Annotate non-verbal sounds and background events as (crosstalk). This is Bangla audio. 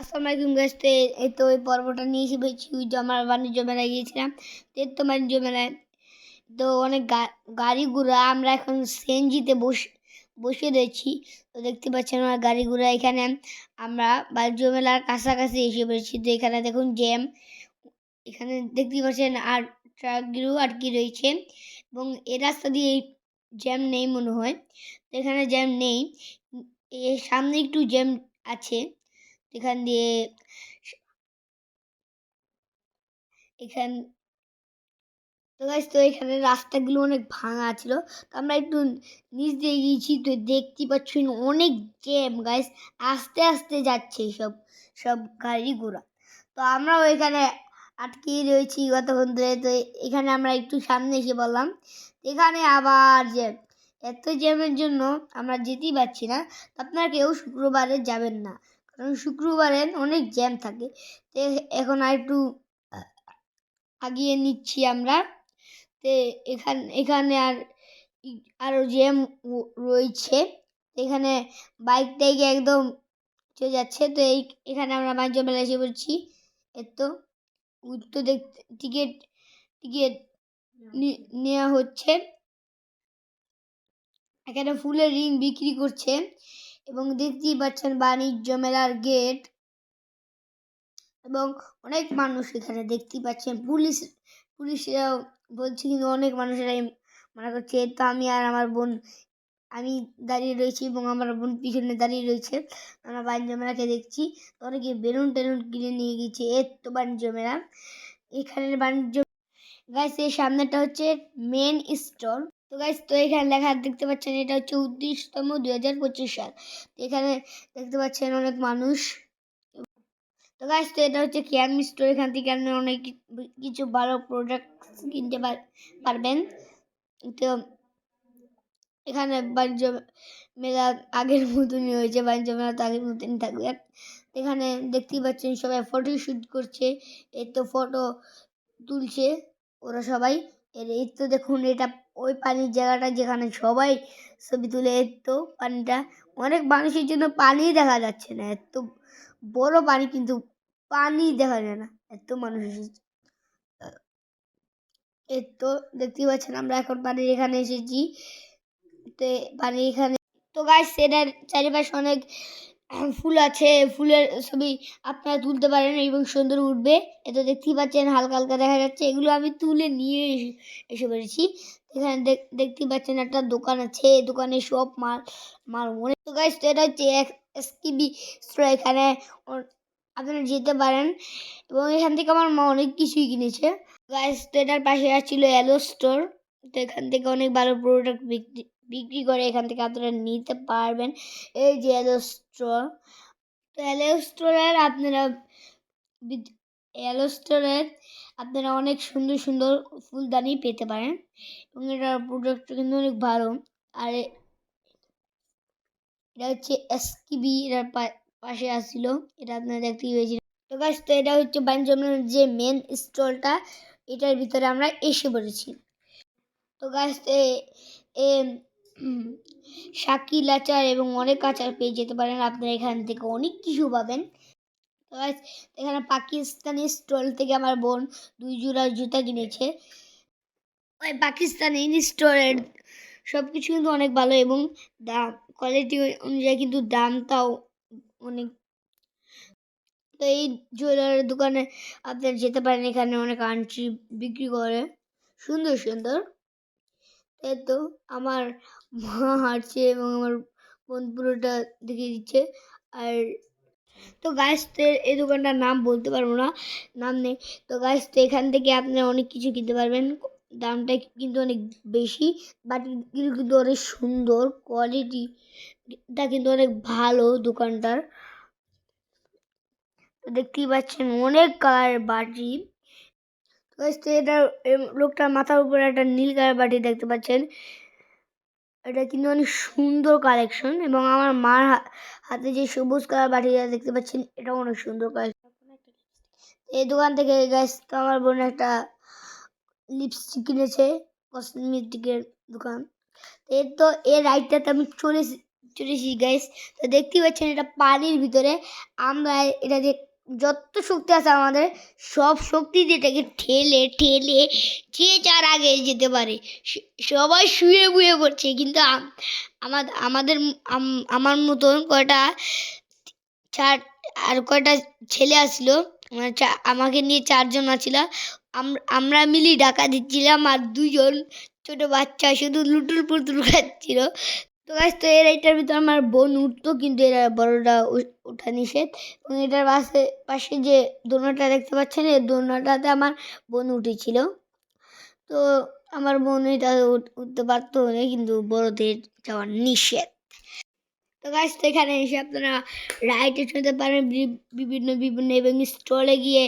আসসালামু আলাইকুম গাইস তো এই তো ওই পর্বটা নিয়ে এসে পেয়েছি আমার বাণিজ্য মেলায় গিয়েছিলাম। তো তো বাণিজ্য মেলায় তো অনেক গাড়ি ঘোড়া আমরা এখন সিএনজিতে বসে বসে রয়েছি। তো দেখতে পাচ্ছেন আমার গাড়ি ঘোড়া এখানে। আমরা বাণিজ্য মেলার কাছাকাছি এসে পড়েছি। তো এখানে দেখুন জ্যাম। এখানে দেখতে পাচ্ছেন আর ট্রাকগুলো আটকে রয়েছে। এবং এ রাস্তা দিয়ে জ্যাম নেই মনে হয়। তো এখানে জ্যাম নেই। এর সামনে একটু জ্যাম আছে। এখান দিয়ে এখান, তো গাইস তো এখানে রাস্তাগুলো অনেক ভাঙা ছিল। তো আমরা একটু নিচ দিয়ে গিয়েছি, তো দেখতে পাচ্ছেন অনেক জ্যাম গাইস আস্তে আস্তে যাচ্ছে সব সব গাড়ি ঘোড়া তো আমরাও এখানে আটকে রয়েছি কতক্ষণ ধরে। তো এখানে আমরা একটু সামনে এসে বললাম, এখানে আবার জ্যাম। এত জ্যামের জন্য আমরা যেতেই পারছি না। আপনারা কেউ শুক্রবারে যাবেন না। কারণ শুক্রবারে অনেক জ্যাম থাকে। তো এখন আর একটু আগিয়ে নিচ্ছি আমরা। তো এখান, এখানে আর আরও জ্যাম রয়েছে। এখানে বাইক টাইক একদম চলে যাচ্ছে। তো এই, এখানে আমরা বাণিজ্য মেলা এসে পড়ছি। এর তো উত্তর দেখ টিকিট টিকিট নেওয়া হচ্ছে। এখানে ফুলের রিং বিক্রি করছে। এবং দেখতেই পাচ্ছেন বাণিজ্য মেলার গেট এবং অনেক মানুষ এখানে দেখতেই পাচ্ছেন। পুলিশ, পুলিশরাও বলছে কিন্তু অনেক মানুষেরাই মনে করছে। তো আমি আর আমার বোন, আমি দাঁড়িয়ে রয়েছি এবং আমার বোন পিছনে দাঁড়িয়ে রয়েছে। আমরা বাণিজ্য মেলাকে দেখছি। অনেকে বেলুন টেলুন কিনে নিয়ে গেছে এর তো বাণিজ্য মেলা। এখানের বাণিজ্য গাইস এই সামনেটা হচ্ছে মেন স্টোর তো গাইস তো এখানে লেখা দেখতে পাচ্ছেন, এটা হচ্ছে উনত্রিশতম দুই হাজার পঁচিশ সাল। এখানে দেখতে পাচ্ছেন অনেক মানুষ। তো গাইস তো এটা হচ্ছে ক্যাম স্টোর এখান থেকে আপনি অনেক কিছু ভালো প্রোডাক্ট কিনতে পার- পারবেন। তো এখানে বাণিজ্য মেলা আগের মতনই হয়েছে, বাণিজ্য মেলা তো আগের মতনই থাকবে। এখানে দেখতেই পাচ্ছেন সবাই ফটো শ্যুট করছে, এই তো ফটো তুলছে ওরা সবাই। এর এই তো দেখুন, এটা ওই পানির জায়গাটা যেখানে সবাই ছবি তুলে, এর তো পানিটা অনেক মানুষের জন্য পানি দেখা যাচ্ছে না। এত বড় পানি কিন্তু পানি দেখা যায় না, এত মানুষ এসেছে এই তো দেখতেই পাচ্ছেন আমরা এখন পানির এখানে এসেছি। তো পানির এখানে তো গাছ এটার চারিপাশে অনেক ফুল আছে, ফুলের ছবি আপনারা তুলতে পারেন এবং সুন্দর উঠবে। এ তো দেখতেই পাচ্ছেন, হালকা হালকা দেখা যাচ্ছে। এগুলো আমি তুলে নিয়ে এসে- পেরেছি এখানে দেখ- দেখতেই পাচ্ছেন একটা দোকান আছে। দোকানে সব মাল মাল অনেক তো গাছ এটা হচ্ছে এসকিবি স্টোর এখানে আপনারা যেতে পারেন। এবং এখান থেকে আমার মা অনেক কিছুই কিনেছে। গাছ তো এটার পাশে ছিল অ্যালো স্টোর তো এখান থেকে অনেক ভালো প্রোডাক্ট বিক্রি বিক্রি করে এখান থেকে আপনারা নিতে পারবেন। এই যে অ্যালো স্টোর তো অ্যালো স্টোরের আপনারা অ্যালো স্টোরের আপনারা অনেক সুন্দর সুন্দর ফুলদানি পেতে পারেন এবং এটার প্রোডাক্টটা কিন্তু অনেক ভালো। আর এটা হচ্ছে এসকিবি এটার পাশে আসছিল, এটা আপনারা দেখতে পেয়েছিলেন তো গাছ তো এটা হচ্ছে বাণিজ্যমের যে মেন স্টলটা এটার ভিতরে আমরা এসে পড়েছি। তো গাছ শাকিল আচার এবং অনেক আচার পেয়ে যেতে পারেন। আপনারা এখান থেকে অনেক কিছু পাবেন। এখানে পাকিস্তানি স্টল থেকে আমার বোন দুই জোড়া জুতা কিনেছে। ওই পাকিস্তানি স্টোরের সব কিছু কিন্তু অনেক ভালো এবং দাম কোয়ালিটি অনুযায়ী কিন্তু দামটাও অনেক। তো এই জুয়েলারির দোকানে আপনারা যেতে পারেন। এখানে অনেক আংটি বিক্রি করে। সুন্দর সুন্দর। তো আমার মা (laughs) হাঁটছে এবং আমার বোন পুরোটা দেখিয়ে দিচ্ছে। আর তো গাছ তো এই দোকানটার নাম বলতে পারব না, নাম নেই। তো গাছ তো এখান থেকে আপনারা অনেক কিছু কিনতে পারবেন। দামটা কিন্তু অনেক বেশি বাট কিন্তু অনেক সুন্দর কোয়ালিটিটা কিন্তু অনেক ভালো দোকানটার। তো দেখতেই পাচ্ছেন অনেক কালার বাটি। তো এটা লোকটার মাথার উপরে একটা নীল কালার বাটি দেখতে পাচ্ছেন। এটা কিন্তু অনেক সুন্দর কালেকশন এবং আমার মার হাতে যে সবুজ কালার বাটিটা দেখতে পাচ্ছেন, এটাও অনেক সুন্দর কালেকশন এই দোকান থেকে গাছ তো আমার বোন একটা লিপস্টিক কিনেছে কসমেটিকের দোকান। এর তো, এর রাইটটাতে আমি চলে চলেছি গাইস তো দেখতেই পাচ্ছেন এটা পানির ভিতরে, আমরা এটা যে যত শক্তি আছে আমাদের, সব শক্তি দিয়ে এটাকে ঠেলে ঠেলে যে যার আগে যেতে পারে। সবাই শুয়ে বুয়ে পড়ছে, কিন্তু আম- আমাদের আমাদের আমার মতন কয়টা চার, আর কয়টা ছেলে আসলো মানে আমাকে নিয়ে চারজন আছিল। আম- আমরা মিলি ডাকা দিচ্ছিলাম আর দুজন ছোট বাচ্চা শুধু লুটুল পুতুর খাচ্ছিল। তো গাছ তো এর এইটার ভিতরে আমার বোন উঠতো, কিন্তু এরা বড়টা ওঠা নিষেধ। এবং এটার পাশে পাশে যে দোলনাটা দেখতে পাচ্ছেন, এই দোলনাটাতে আমার বোন উঠেছিল। তো আমার বোন এটা উঠ- উঠতে পারতো না, কিন্তু বড়দের যাওয়ার নিষেধ। তো গাছ তো এখানে এসে আপনারা রাইটে শুনতে পারেন বিভিন্ন বিভিন্ন, এবং স্টলে গিয়ে